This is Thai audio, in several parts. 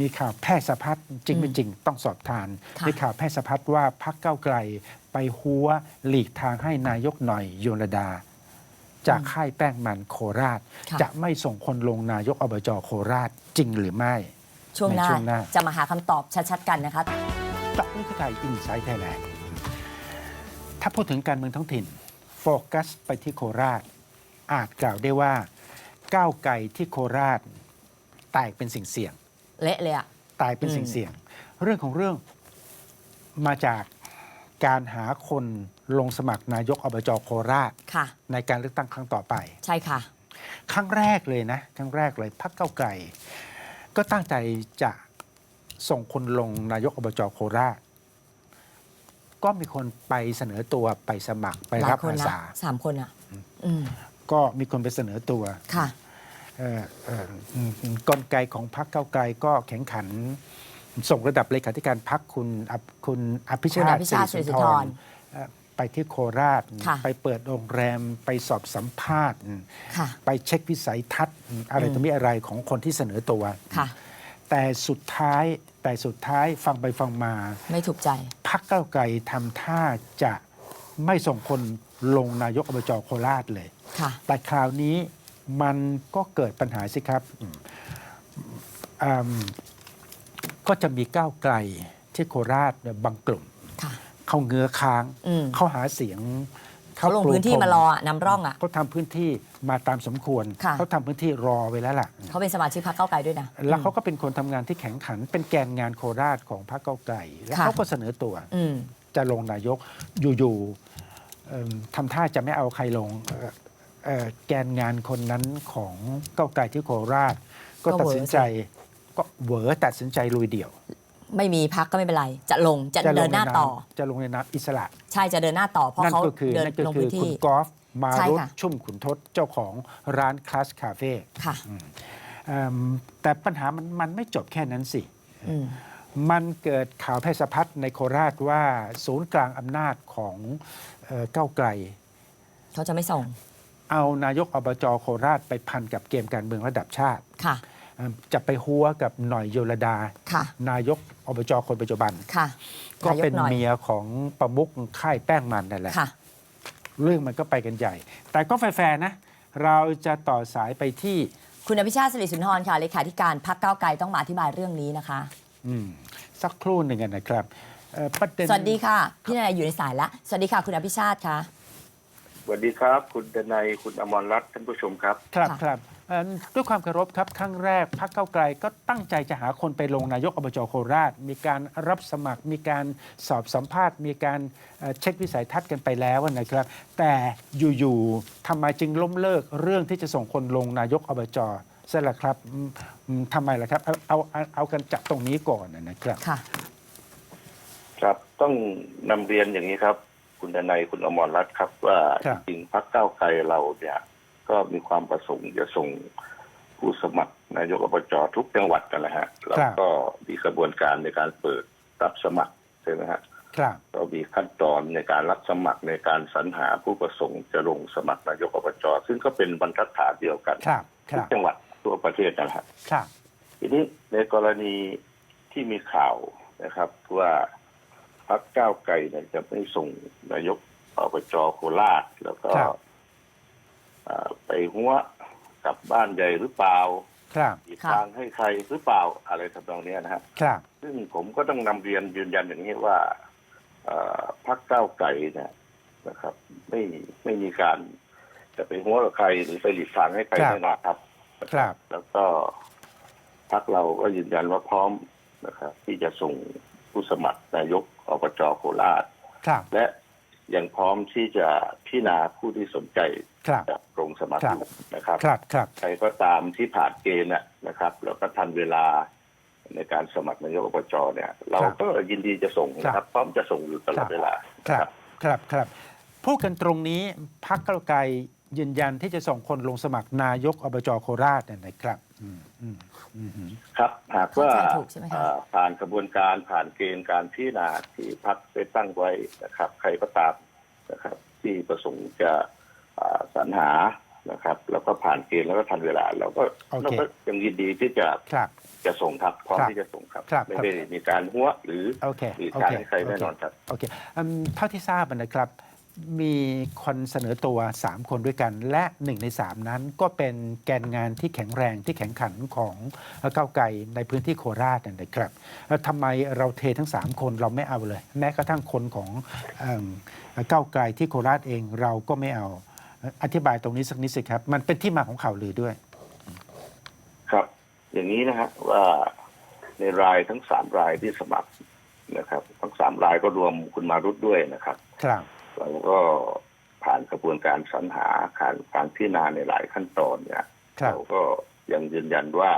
มีข่าวแพร่สะพัดจริงอืมไม่จริงต้องสอบทานค่ะมีข่าวแพร่สะพัดว่าพักเก้าวไกลไปหัวหลีกทางให้นายกหน่อยโยนดา จากค่ายแป้งมันโคราชค่ะจะไม่ส่งคนลงนายกอบจโคราชจริงหรือไม่ ช่วงหน้าในช่วงหน้าจะมาหาคำตอบชัดๆกันนะคะตับวิทยไทยอินไซต์ไทยแลนด์ถ้าพูดถึงการเมืองท้องถิ่น โฟกัสไปที่โคราช อาจกล่าวได้ว่าก้าวไกลที่โคราชแตกเป็นสิ่งเสี่ยง เละเลยอะ ตายเป็นสิ่งอืมเสี่ยง เรื่องของเรื่องมาจากการหาคนลงสมัครนายกอบจโคราช ค่ะ ในการเลือกตั้งครั้งต่อไป ใช่ค่ะ ครั้งแรกเลยนะครั้งแรกเลยพักเก้าวไกลก็ตั้งใจจะส่งคนลงนายกอบจโคราช ก็มีคนไปเสนอตัวไปสมัครไปหลารัยบคนอานะสาสามคนอะอืมก็มีคนไปเสนอตัว ค่ะ กลไกของพรรคเก้าวไกลก็แข็งขัน ส่งระดับเลขาธิการพรรคคุณอับคุณอภิคุชาณอติภิชาติสิริสิริสุธนทรรเอ่อไปที่โคราชค่ะไปเปิดโรงแรมไปสอบสัมภาษณ์ค่ะไปเช็ควิสัยทัศน์อะไรอืมต่อมีอะไรของคนที่เสนอตัวค่ะแต่สุดท้ายแต่สุดท้ายฟังไปฟังมา ไม่ถูกใจพรรคเก้าวไกลทำท่าจะไม่ส่งคนลงนายกอบจโคราชเลยค่ะแต่คราวนี้ มันก็เกิดปัญหาสิครับอืมอืมก็จะมีก้าวไกลที่โคราชเนี่ยบางกลุ่มค่ะเขาเงื้อค้างอืมเขาหาเสียงเขาลงปพื้นที่พรมารออะนำร่องอะเขาทำพื้นที่มาตามสมควรค่ะเขาทำพื้นที่รอไว้แล้วล่ะ เขาเป็นสมาชิกพรรคเก้าวไกลด้วยนะ แล้วเขาก็เป็นคนทำงานที่แข็งขัน เป็นแกนงานโคราชของพรรคเก้าวไกล แล้วค่ะเขาก็เสนอตัวอืมจะลงนายกอยู่ๆเอิ่มทำท่าจะไม่เอาใครลงเอ่อเอ่อ แกนงานคนนั้นของก้าวไกลที่โคราช ก็ก็ตัดเหวอสินใจก็เหวอตัดสินใจลุยเดี่ยว ไม่มีพักก็ไม่เป็นไร จะลงจะจะลเดิงนในหน้าต่อำจะลงในน้ำอิสระ ใช่จะเดินหน้าต่อเพราะนั่นเขาก็คือเดินนั่นก็ลงคือพื้นคุณที่กอล์ฟมาใช่รุธค่ะชุ่มขุนทศเจ้าของร้านคลาสคาเฟ่ค่ะเอิ่มแต่ปัญหามันมันไม่จบแค่นั้นสิอืมมันเกิดข่าวแพร่สะพัดในโคราชว่าศูนย์กลางอำนาจของเอ่อก้าวไกล เขาจะไม่ส่ง เอานายกอบจโคราชไปพันกับเกมการเมืองระดับชาติค่ะเอิ่มจะไปหัวกับหน่อยโยลดา ค่ะ นายกอบจคนปัจจุบัน ค่ะก็เป็นายหอยเมียของประมุขค่ายแป้งมันนั่นแหละ ค่ะ เรื่องมันก็ไปกันใหญ่ แต่ก็แฟร์ๆนะ เราจะต่อสายไปที่คุณอภิชาติสิริสุนทรค่ะ เลขาธิการพรรคก้าวไกลต้องมาอธิบายเรื่องนี้นะคะ อืมสักครู่หนึ่งนะครับเอ่อประเด็น สวัสดีค่ะ พี่นายอยู่ในสายแล้ว สวัสดีค่ะ คุณอภิชาติค่ะ สวัสดีครับ คุณดนัยคุณอมรรัตน์ท่านผู้ชมครับ ครับค่ะครับเอ่อด้วยความเคารพครับครั้งแรกพรรคเก้าวไกลก็ตั้งใจจะหาคนไปลงนายกอบจโคราช มีการรับสมัคร มีการสอบสัมภาษณ์ มีการเอ่อเช็ควิสัยทัศน์กันไปแล้วนะครับ แต่อยู่ๆทำไมจึงล้มเลิกเรื่องที่จะส่งคนลงนายกอบจซะละครับอืมอืมทำไมล่ะครับเอาเอาเอาเอากันจากตรงนี้ก่อนนะครับ ค่ะ ครับ ต้องนำเรียนอย่างนี้ครับ คุณดนัยคุณอมรรัตน์ครับ ว่าคจรับ ริงๆพรรคก้าวไกลเราเนี่ย ก็มีความประสงค์จะส่งผู้สมัครนายกอบจทุกจังหวัดกันนะฮะแล้วก็มีกระบวนการในการเปิดรับสมัครใช่ไหมฮะ ครับ เรามีขั้นตอนในการรับสมัครในการสรรหาผู้ประสงค์จะลงสมัครนายกอบจซึ่งก็เป็นบรรทัดฐานเดียวกันครับ คทุรักบ จังหวัดทั่วประเทศนั่นแหละครับ ทีนี้ในกรณีที่มีข่าวนะครับว่า พรรคก้าวไกลเนี่ยจะไม่ส่งนายกอบจโคราชแล้วก็ครับอ่าไปหัวกลับบ้านใหญ่หรือเปล่าครับ อีกค่ะทางให้ใครหรือเปล่าอะไรทำนองเนี้ยนะฮะ ครับ ซึ่งผมก็ต้องนำเรียนยืนยันอย่างนี้ว่าเอ่อพรรคก้าวไกลเนี่ยนะครับ ไม่ไม่มีการจะไปหัวกับใครหรือไปหลีกทางให้ใครครับ แน่นอนครับ ครับ แล้วก็พรรคเราก็ยืนยันว่าพร้อมนะครับ ที่จะส่ง ผู้สมัครนายกอบจโคราช ครับ และยังพร้อมที่จะพิจารณาผู้ที่สนใจครับจะลงสมัครครับนะครับ ครับ ครับ ใครก็ตามที่ผ่านเกณฑ์น่ะนะครับ แล้วก็ทันเวลาในการสมัครนายกอบจเนี่ย เราก็ยินดีจะส่งนะครับ พร้อมจะส่งอยู่ตลอดเวลาครับ ครับ ครับ พูดกันตรงนี้พักเก้าวไกลยืนยันที่จะส่งคนลงสมัครนายกอบจโคราชเนี่ยนะครับอืมอืมอืมอืม ครับ หากว่าเข้าใจถูกใช่ไหมคะอ่าผ่านกระบวนการผ่านเกณฑ์การพิจารณาที่พักได้ตั้งไว้นะครับ ใครก็ตามนะครับ ที่ประสงค์จะอ่าสรรหานะครับ แล้วก็ผ่านเกณฑ์แล้วก็ทันเวลา เราก็โอเคเราก็ยังยินดีที่จะครับจจะส่งครับพร้อมครับที่จะส่งครับครับ ไม่ได้มีการหัวหรือโอเคหรือโอการเคให้ใครแน่นอนครับโอเคอืมเท่าที่ทราบนะครับ มีคนเสนอตัว 3 คนด้วยกัน และหนึ่งใน 3 นั้นก็เป็นแกนงานที่แข็งแรงที่แข็งขันของก้าวไกลในพื้นที่โคราชนะครับเอ่อทำไมเราเททั้ง 3 คนเราไม่เอาเลย แม้กระทั่งคนของเอิ่มก้าวไกลที่โคราชเองเราก็ไม่เอาอธิบายตรงนี้สักนิดสิครับ มันเป็นที่มาของข่าวลือด้วย ครับ อย่างนี้นะฮะว่าในรายทั้งสามรายที่สมัครนะครับ ทั้งสามรายก็รวมคุณมารุตด้วยนะครับ ครับ เราก็ผ่านกระบวนการสรรหาการการพิจารณาในหลายขั้นตอนเนี่ยครับ เราก็ยังยืนยันว่า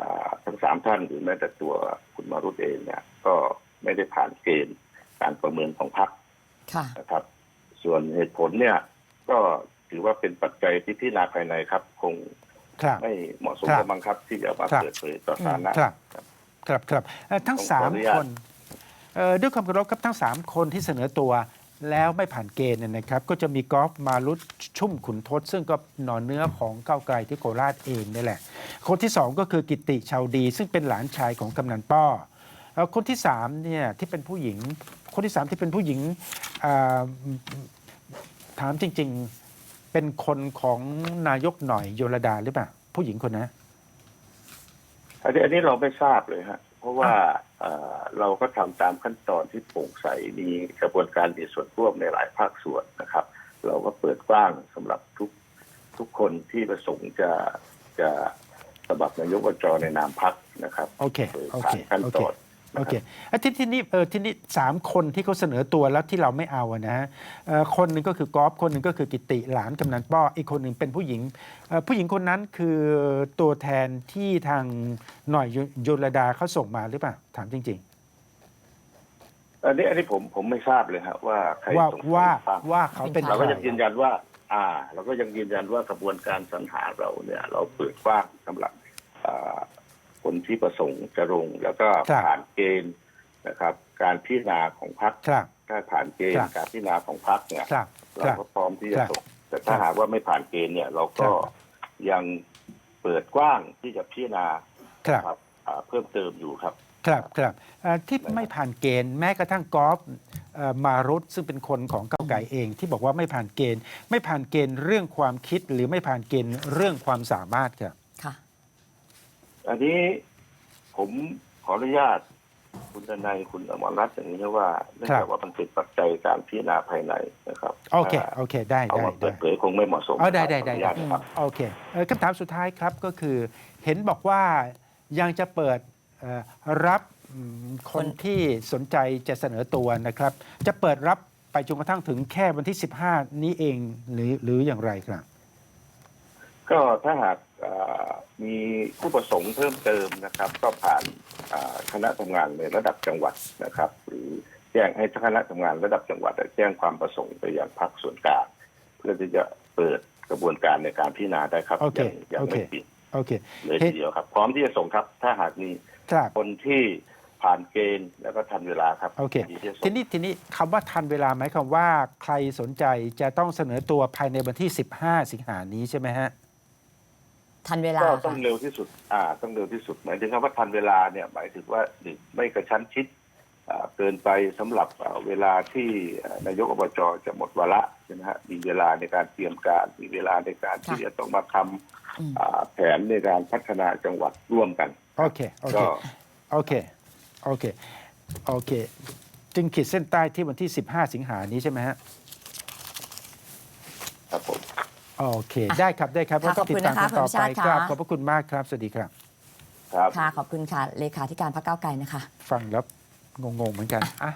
อ่าทั้งสามท่านหรือแม้แต่ตัวคุณมารุตเองเนี่ย ก็ไม่ได้ผ่านเกณฑ์การประเมินของพรรค ค่ะ นะครับ ส่วนเหตุผลเนี่ย ก็ถือว่าเป็นปัจจัยที่พิจารณาภายในครับ คงครับ ไม่เหมาะสมครับกับบังคับ ที่จะมาครับ เปิดเผยต่อสาธารณะ ครับ ครับครับเอ่อทั้งผมขอสามอนุญาต คนเอ่อด้วยความเคารพครับทั้งสามคนที่เสนอตัว แล้วไม่ผ่านเกณฑ์เนยนะครับ ก็จะมีกอล์ฟมารุตชุ่มขุนทศ ซึ่งก็หนอนเนื้อของก้าวไกลที่โคราชเองนี่แหละ คนที่สองก็คือกิติชาวดี ซึ่งเป็นหลานชายของกำนันป้อเอ่อคนที่สามเนี่ยที่เป็นผู้หญิง คนที่สามที่เป็นผู้หญิงถามจริง ๆเป็นคนของนายกหน่อยโยลดาหรือเปล่าผู้หญิงคนนั้นอันนี้เราไม่ทราบเลยฮะ ราะว่าเอ่อเราก็ทำตามขั้นตอนที่โปร่งใสมีกระบวนการมีส่วนร่วมในหลายภาคส่วนนะครับ เราก็เปิดกว้างสำหรับทุกทุกคนที่ประสงค์จะจะสมัครนายกอบจในนามพักนะครับโอเคโดยโอผ่าเคนขั้นโอตเคอน โอเคเอ้ยทีทีนี้เออทีนี้สามคนที่เขาเสนอตัวแล้วที่เราไม่เอาอะนะฮะเอ่อคนหนึ่งก็คือกอล์ฟคนหนึ่งก็คือกิติหลานกำนันป้ออีกคนหนึ่งเป็นผู้หญิงเอ่อผู้หญิงคนนั้นคือตัวแทนที่ทางหน่อยโยโยลดาเขาส่งมาหรือเปล่าถามจริง อันนี้อันนี้ผมผมไม่ทราบเลยฮะว่าใครๆ ว่าส่งว่าบ้างว่าเขาเป็นใค เราใคก็รยังยืนยันว่า อ่า เราก็ยังยืนยันว่ากระบวนการสรรหาเราเนี่ย เราเปิดกว้างสำหรับอ่า คนที่ประสงค์จะลง แล้วก็ผ่านเกณฑ์นะครับ การพิจารณาของพรรคครับถ้าผ่านเกณครัฑ์บ การพิจารณาของพรรคเนี่ย ครับเราครับ ก็พร้อมที่จะครับส่งแต่ถ้าครับหากว่าไม่ผ่านเกณฑ์เนี่ยเราก็ครับ ยังเปิดกว้างที่จะพิจารณาครับ ครับอ่าเพิ่มเติมอยู่ครับ ครับครับเอ่อที่ไม่ผ่านเกณฑ์แม้กระทั่งกอล์ฟเอ่อมารุตซึ่งเป็นคนของก้าวไก่เอง ที่บอกว่าไม่ผ่านเกณฑ์ ไม่ผ่านเกณฑ์เรื่องความคิดหรือไม่ผ่านเกณฑ์เรื่องความสามารถครับค่ะ อันนี้ผมขออนุญาต คุณทนายคุณอมรรัตน์อย่างนี้นะว่าเนื่องครัจากบว่ามันเป็นปัจจัยการพิจารณาภายในนะครับโอเคถ้าโอเค ได้เอาได้มาเปิได้ ดเผยคงไม่เหมาะสมเอาได้ได้ได้ขออนุญาตนะครับ โอเคเอ่อคำถามสุดท้ายครับก็คือเห็นบอกว่ายังจะเปิดเอ่อรับอืมคนคนที่สนใจจะเสนอตัวนะครับ จะเปิดรับไปจนกระทั่งถึงแค่วันที่ 15 นี้เองหรือหรืออย่างไรครับ ก็ถ้าหากอ่า มีผู้ประสงค์เพิ่มเติมนะครับ ก็ผ่านอ่าคณะทำงานในระดับจังหวัดนะครับ หรือแจ้งให้คณะทำงานระดับจังหวัดแจ้งความประสงค์ไปยังพรรคส่วนกลางเพื่อที่จะเปิดกระบวนการในการพิจารณาได้ครับโอเคยังยังไม่โอเคปิดโอเคเลยเฮ้ทีเดียวครับ พร้อมที่จะส่งครับ ถ้าหากมีครับคนที่ผ่านเกณฑ์แล้วก็ทันเวลาครับโอเคยินดีที่จะส่ทีงนี้ทีนี้คำว่าทันเวลาหมายความว่าใครสนใจจะต้องเสนอตัวภายในวันที่ 15 สิงหานี้ใช่ไหมฮะ ทันเวลาก็ค่ะต้องเร็วที่สุด อ่า ต้องเร็วที่สุด หมายถึงคำว่าทันเวลาเนี่ย หมายถึงว่าหนึ่งไม่กระชั้นชิดอ่าเกินไปสำหรับอ่าเวลาที่อ่านายกอบจจะหมดวาระใช่ไหมฮะ มีเวลาในการเตรียมการ มีเวลาในการที่ค่ะจะต้องมาทอืมำอ่าแผนในการพัฒนาจังหวัดร่วมกัน โอเค โอเค ก็ โอเค โอเค โอเค จึงขีดเส้นใต้ที่วันที่ 15 สิงหานี้ใช่ไหมฮะครับผม โอเค ได้ครับได้ครับค่ะก็ติดตามขกัอบนคุณต่อนะคะไปคุณครับพิชาติค่ะขอบพระคุณมากครับ สวัสดีครับครับค่ะขอบคุณค่ะเลขาธิการพรรคก้าวไกลนะคะ ฟังแล้วงงๆเหมือนกันอะ